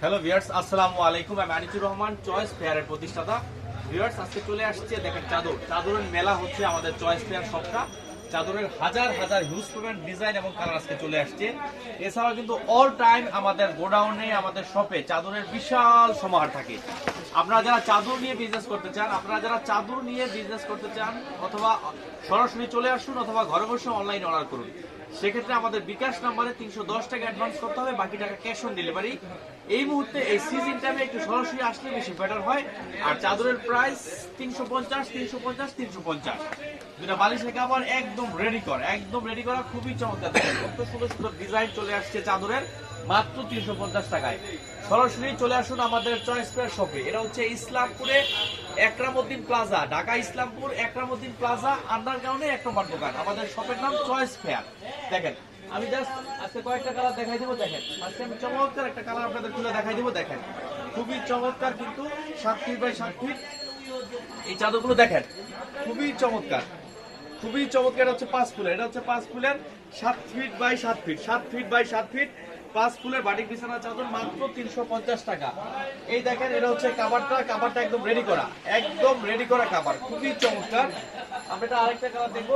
Hello viewers আসসালামু আলাইকুম আমি আনিসুর রহমান চয়েস ফেয়ারের প্রতিষ্ঠাতা। ভিয়ার্স আজকে চলে আসছে, দেখেন চাদর। চাদরের মেলা হচ্ছে আমাদের চয়েস ফেয়ার সবটা চাদরের হাজার হাজার হিউজ পরিমাণ ডিজাইন এবং কালার আজকে চলে আসছে। এছাড়াও কিন্তু অল টাইম আমাদের গোডাউনে আমাদের শপে চাদরের বিশাল সমাহার থাকে। আপনারা যারা চাদর নিয়ে বিজনেস করতে চান, আপনারা যারা চাদর নিয়ে বিজনেস করতে চান, অথবা সরাসরি চলে আসুন অথবা ঘরে বসে অনলাইনে অর্ডার করুন। সেক্ষেত্রে আমাদের বিকাশ নাম্বারে তিনশো দশ টাকা অ্যাডভান্স করতে হবে, বাকি টাকা ক্যাশ অন ডেলিভারি এই মুহূর্তে এই সিজন টাইমে একটু সরাসরি আসলে বেশি বেটার হয়। আর চাদরের প্রাইস তিনশো পঞ্চাশ তিনশো পঞ্চাশ তিনশো পঞ্চাশ। যেটা বালিশের কাপড় একদম রেডি করা, একদম রেডি করা খুবই চমৎকার। কত সুন্দর সুন্দর ডিজাইন চলে আসছে চাদরের, মাত্র তিনশো পঞ্চাশ টাকায়। সরাসরি চলে আসুন আমাদের চয়েস ফেয়ার শপে এটা হচ্ছে ইসলামপুরে একরামুদ্দিন প্লাজা ঢাকা ইসলামপুর একরামুদ্দিন প্লাজা আন্ডারগ্রাউন্ডে এক নম্বর দোকান। আমাদের শপের নাম চয়েস ফেয়ার দেখেন, আমি জাস্ট আজকে কয়েকটা কালার দেখাই দেবো, দেখেন। আজকে আমি চমৎকার একটা কালার আপনাদের খুলে দেখাই দেবো, দেখেন। খুবই চমৎকার কিন্তু, সাত ফিট বাই সাত ফিট এই চাদরগুলো দেখেন, খুবই চমৎকার। খুবই চমৎকার হচ্ছে পাঁচ ফুলের, এটা হচ্ছে পাঁচ ফুলের সাত ফিট বাই সাত ফিট সাত ফিট বাই সাত ফিট পাঁচ ফুলের বাটিক বিছানা চাদর মাত্র তিনশো পঞ্চাশ টাকা। এই দেখেন, এটা হচ্ছে কাবারটা কাবারটা একদম রেডি করা, একদম রেডি করা কাবার খুবই চমৎকার। আমরা এটা আরেকটা কালার দেখব।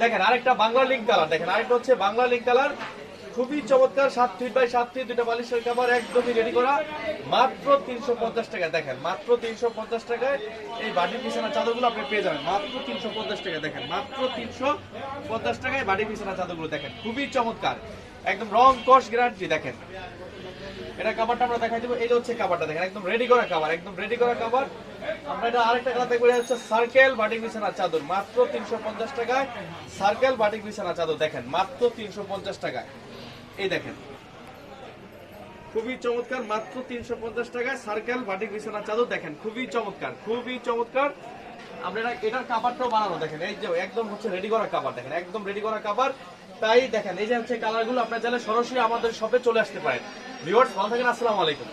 দেখেন, আরেকটা বাংলা লিঙ্ক কালার দেখেন, আরেকটা হচ্ছে বাংলা লিঙ্ক কালার খুবই চমৎকার, সাত ফিট বাই সাত ফিট দুটা বালিশের কাবার একদমই রেডি করা। মাত্র তিনশো পঞ্চাশ টাকা দেখেন, মাত্র তিনশো পঞ্চাশ টাকায় এই বাটির বিছানা চাদরগুলো আপনি পেয়ে যাবেন। মাত্র তিনশো পঞ্চাশ টাকা দেখেন, মাত্র তিনশো পঞ্চাশ টাকায় বাটির বিছানা চাদরগুলো, দেখেন, খুবই চমৎকার। একদম রং কস গ্যারান্টি দেখেন। এটা কাভারটা আমরা দেখাই দেবো। এই হচ্ছে কাভারটা দেখেন, একদম রেডি করা কাভার একদম রেডি করা কাভার আমরা এটা আরেকটা কালার দেখব এটা হচ্ছে সার্কেল বাটিক বিছানা চাদর। মাত্র তিনশো পঞ্চাশ টাকায় সার্কেল বাটিক বিছানা চাদর, দেখেন, মাত্র তিনশো পঞ্চাশ টাকায়। এই দেখেন। খুবই চমৎকার, মাত্র তিনশো পঞ্চাশ টাকায় সার্কেল, বাটিক, বিছানা, চাদর দেখেন, খুবই চমৎকার খুবই চমৎকার। আপনারা এটার কাপড়টাও বানানো, দেখেন, এই যে একদম হচ্ছে রেডি করা কাবার দেখেন, একদম রেডি করা কাপড় তাই দেখেন, এই যে হচ্ছে কালারগুলো আপনার চাইলে সরাসরি আমাদের শপে চলে আসতে পারেন। ভিউয়ার্স ভালো থাকেন, আসসালামু আলাইকুম।